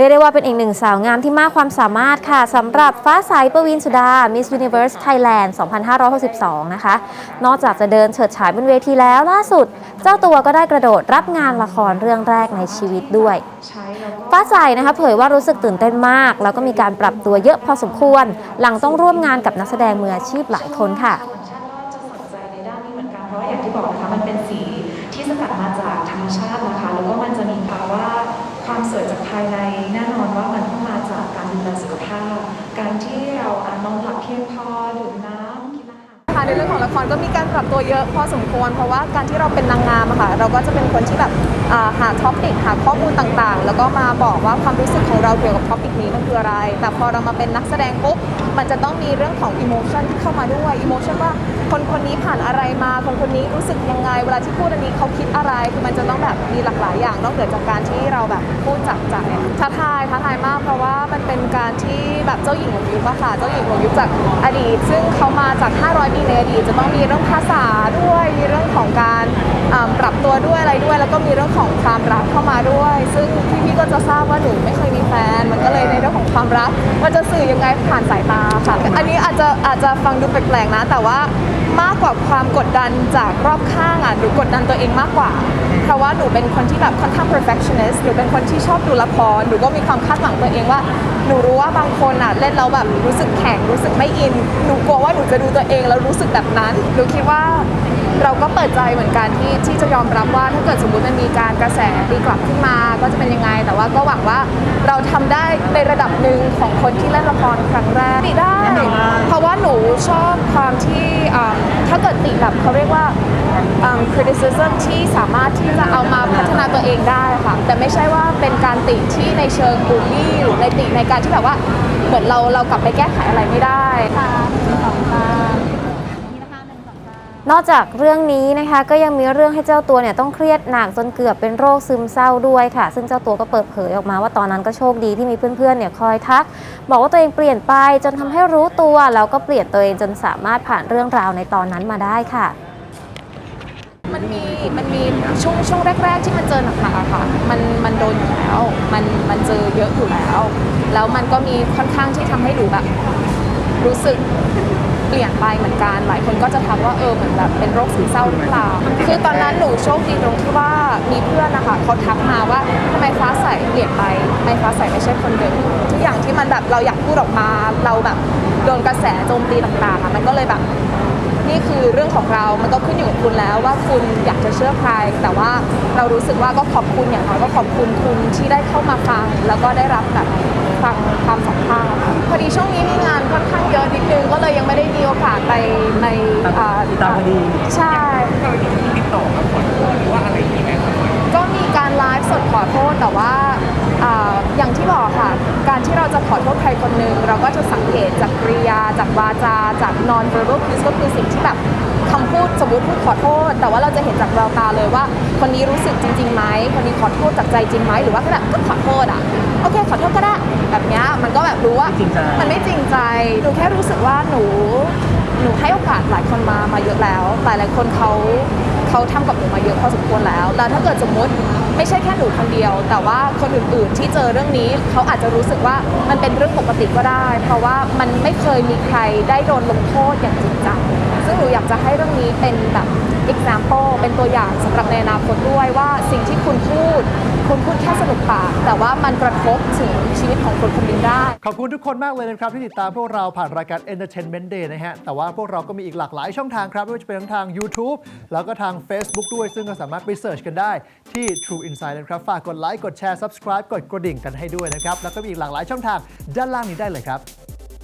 เรียกได้ว่าเป็นอีกหนึ่งสาวงามที่มากความสามารถค่ะสำหรับฟ้าใสประวินสุดา Miss Universe Thailand 2562 นะคะ นอกจากจะเดินเฉิดฉายบนเวทีแล้วล่าสุด เจ้าตัวก็ได้กระโดดรับงานละครเรื่องแรกในชีวิตด้วยฟ้าใสนะคะเผยว่ารู้สึกตื่นเต้นมาก แล้วก็มีการปรับตัวเยอะพอสมควร หลังต้องร่วมงานกับนักแสดงมืออาชีพหลายคนค่ะธรรมชาติว่าจะสนใจในด้านนี้เหมือนกันเพราะว่าอย่างที่บอกนะคะมันเป็นสีที่สกัดมาจากธรรมชาตินะคะ แล้วก็มันจะมีภาวะ ความสวยจากภายในแน่นอนว่ามันต้องมาจากการดูแลสุขภาพ การที่เราอนอนหลับเพียงพอดื่มน้ำกินอาหาร ค่ะในเรื่องของละครก็มีการ รับตัวเยอะพอสมควร เพราะว่าการที่เราเป็นนางงามอะค่ะ เราก็จะเป็นคนที่แบบหาท็อปิกหาข้อมูลต่างๆ แล้วก็มาบอกว่าความรู้สึกของเราเกี่ยวกับท็อปิกนี้มันคืออะไร แต่พอเรามาเป็นนักแสดงปุ๊บมันจะต้องมีเรื่องของอิโมชันที่เข้ามาด้วยอิโมชันว่าคนคนนี้ผ่านอะไรมา คนคนนี้รู้สึกยังไง เวลาที่พูดอันนี้เขาคิดอะไรคือมันจะต้องแบบมีหลากหลายอย่างนอกเหนือจากการที่เราแบบพูดจากใจท้าทายท้าทายมากเพราะว่ามันเป็นการที่แบบเจ้าหญิงของยุคอะค่ะเจ้าหญิงของยุคจากอดีต ซึ่งเขามาจาก 500 ปีในอดีตจะต้องมีเรื่องภาษาด้วยมีเรื่องของการปรับตัวด้วยอะไรด้วย แล้วก็มีเรื่องของความรักเข้ามาด้วย ซึ่งพี่ ก็จะทราบว่าหนูไม่เคยมีแฟน มันก็เลยในเรื่องของความรักมันจะสื่อยังไงผ่านสายตาค่ะ อันนี้อาจจะอาจจะฟังดูแปลกๆนะ แต่ว่ามากกว่าความกดดันจากรอบข้างอะหนูกดดันตัวเองมากกว่า เพราะว่าหนูเป็นคนที่แบบค่อนข้าง perfectionist หนูเป็นคนที่ชอบดูละครหนูก็มีความคาดหวังตัวเองว่า หนูรู้ว่าบางคนอะเล่นแล้วแบบรู้สึกแข็งรู้สึกไม่อิน หนูกลัวว่าหนูจะดูตัวเองแล้วรู้สึกแบบนั้น หนูคิดว่าเราก็เปิดใจเหมือนกันที่ที่จะยอมรับว่าถ้าเกิดสมมติมันมีการกระแสตีกลับขึ้นมา ก็จะเป็นยังไง แต่ว่าก็หวังว่าเราทำได้ในระดับหนึ่งของคนที่เล่นละครครั้งแรกติได้ เพราะว่าหนูชอบความที่อ่าถ้าเกิดติแบบเขาเรียกว่า um, criticism ที่สามารถที่จะเอามาพัฒนาตัวเองได้ค่ะ แต่ไม่ใช่ว่าเป็นการติที่ในเชิงบูลลี่หรือในติในการที่แบบว่าเหมือนเราเรากลับไปแก้ไขอะไรไม่ได้ นอกจากเรื่องนี้นะคะก็ยังมีเรื่องให้เจ้าตัวเนี่ยต้องเครียดหนักจนเกือบเป็นโรคซึมเศร้าด้วยค่ะ ซึ่งเจ้าตัวก็เปิดเผยออกมาว่าตอนนั้นก็โชคดีที่มีเพื่อนๆเนี่ยคอยทัก บอกว่าตัวเองเปลี่ยนไปจนทำให้รู้ตัวแล้วก็เปลี่ยนตัวเองจนสามารถผ่านเรื่องราวในตอนนั้นมาได้ค่ะ มันมีมันมีช่วงช่วงแรก ๆ ที่มันเจอหนักๆอะค่ะมันมันโดนอยู่แล้ว มันมันเจอเยอะอยู่แล้ว แล้วมันก็มีค่อนข้างที่ทำให้หนูแบบ รู้สึกเปลี่ยนไปเหมือนกัน หลายคนก็จะทักว่าเออเหมือนแบบเป็นโรคซึมเศร้าหรือเปล่า คือตอนนั้นหนูโชคดีตรงที่ว่ามีเพื่อนนะคะเขาทักมาว่าทำไมฟ้าใสเปลี่ยนไปทำไมฟ้าใสไม่ใช่คนเดิมทุกอย่างที่มันแบบเราอยากพูดออกมา เราแบบโดนกระแสโจมตีต่างๆมันก็เลยแบบ นี่คือเรื่องของเรา มันก็ขึ้นอยู่กับคุณแล้วว่าคุณอยากจะเชื่อใคร แต่ว่าเรารู้สึกว่าก็ขอบคุณอย่างน้อยก็ขอบคุณคุณที่ได้เข้ามาฟัง แล้วก็ได้รับแบบฟังความสัมภาษณ์พอดีช่วงนี้มีงานค่อนข้างเยอะนิดนึงก็เลยยังไม่ได้มีโอกาสไปในอ่าติดตามคดี ใช่ติดต่อกับขอโทษหรือว่าอะไรอย่างนี้ไหมครับก็มีการไลฟ์สดขอโทษแต่ว่า อ่าอย่างที่บอกค่ะ การที่เราจะขอโทษใครคนหนึ่งเราก็จะสังเกตจากกริยา จากวาจา จาก non verbal cues ก็คือสิ่งที่แบบคำพูดสมมติพูดขอโทษ แต่ว่าเราจะเห็นจากแววตาเลยว่า คนนี้รู้สึกจริงๆไหมคนนี้ขอโทษจากใจจริงไหมหรือว่าแค่แบบก็ขอโทษอะโอเคขอโทษก็ได้แบบเนี้ยมันก็แบบรู้ว่าจริงใจมันไม่จริงใจหนูแค่รู้สึกว่าหนูหนูให้โอกาสหลายคนมามาเยอะแล้วหลายหลายๆคนเขา เขาทำกับหนูมาเยอะพอสมควรแล้วแล้วถ้าเกิดสมมติไม่ใช่แค่หนูคนเดียว แต่ว่าคนอื่นๆที่เจอเรื่องนี้เขาอาจจะรู้สึกว่ามันเป็นเรื่องปกติก็ได้ เพราะว่ามันไม่เคยมีใครได้โดนลงโทษอย่างจริงจัง ซึ่งหนูอยากจะให้เรื่องนี้เป็นแบบ example เป็นตัวอย่างสำหรับในอนาคตด้วยว่าสิ่งที่คุณพูด คุณพูดแค่สนุกปาก แต่ว่ามันกระทบถึงชีวิตของคนคนหนึงได้ ขอบคุณทุกคนมากเลยนะครับ ที่ติดตามพวกเราผ่านรายการ Entertainment Day นะฮะ แต่ว่าพวกเราก็มีอีกหลากหลายช่องทางครับ ไม่ว่าจะเป็นทั้งทาง YouTube แล้วก็ทาง Facebook ด้วย ซึ่งก็สามารถไปเสิร์ชกันได้ที่ True Insight นะครับ ฝากกดไลค์ กดแชร์ Subscribe กดกระดิ่งกันให้ด้วยนะครับ แล้วก็มีอีกหลากหลายช่องทางด้านล่างนี้ได้เลยครับ